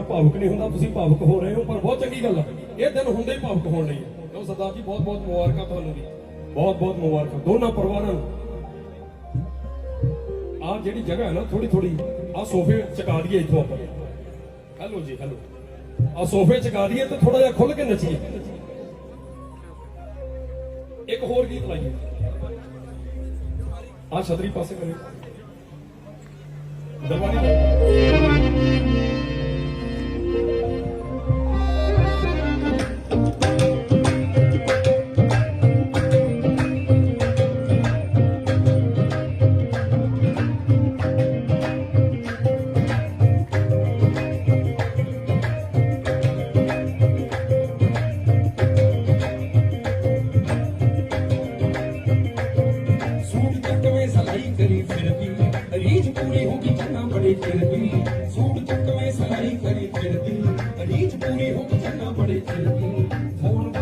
ਮੈਂ ਭਾਵੁਕ ਨਹੀਂ ਹੁੰਦਾ ਤੁਸੀਂ ਭਾਵੁਕ ਹੋ ਰਹੇ ਹੋ ਪਰ ਬਹੁਤ ਚੰਗੀ ਗੱਲ ਆ। ਇਹ ਦਿਨ ਹੁੰਦੇ ਹੀ ਭਾਵੁਕ ਹੋਣ ਲਈ ਹੈ ਲਓ ਸਰਦਾਰ ਜੀ ਬਹੁਤ ਬਹੁਤ ਮੁਬਾਰਕਾਂ ਤੁਹਾਨੂੰ ਵੀ। ਬਹੁਤ ਬਹੁਤ ਮੁਬਾਰਕਾਂ। ਦੋਨਾਂ ਪਰਿਵਾਰਾਂ ਨੂੰ। ਆ ਜਿਹੜੀ ਜਗ੍ਹਾ ਹੈ ਨਾ ਥੋੜੀ ਥੋੜੀ ਆ ਸੋਫੇ ਚਕਾ ਦਈਏ ਇੱਥੋਂ ਆਪਾਂ। ਹੈਲੋ ਜੀ ਹੈਲੋ। ਆ ਸੋਫੇ ਚਕਾ ਦਈਏ ਤੇ ਥੋੜਾ ਜਿਹਾ ਖੁੱਲ ਕੇ ਨੱਚੀਏ। ਇੱਕ ਹੋਰ ਗੀਤ ਲਾਈਏ। ਆ ਛਤਰੀ ਪਾਸੇ ਕਰੇ। ਦਰਬਾਰੀ ਸੀ ਹੋ ਗਈ ਚੰਨਾ ਬੜੀ ਫਿਰਦੀ ਸੂਟ ਚੱਕ ਸਲਾਈ ਕਰੀ ਫਿਰਦੀ। ਰੀਝ ਪੂਰੀ ਹੋ ਗਈ ਚੰਨਾ ਬੜੀ ਫਿਰਦੀ ਫੋਨ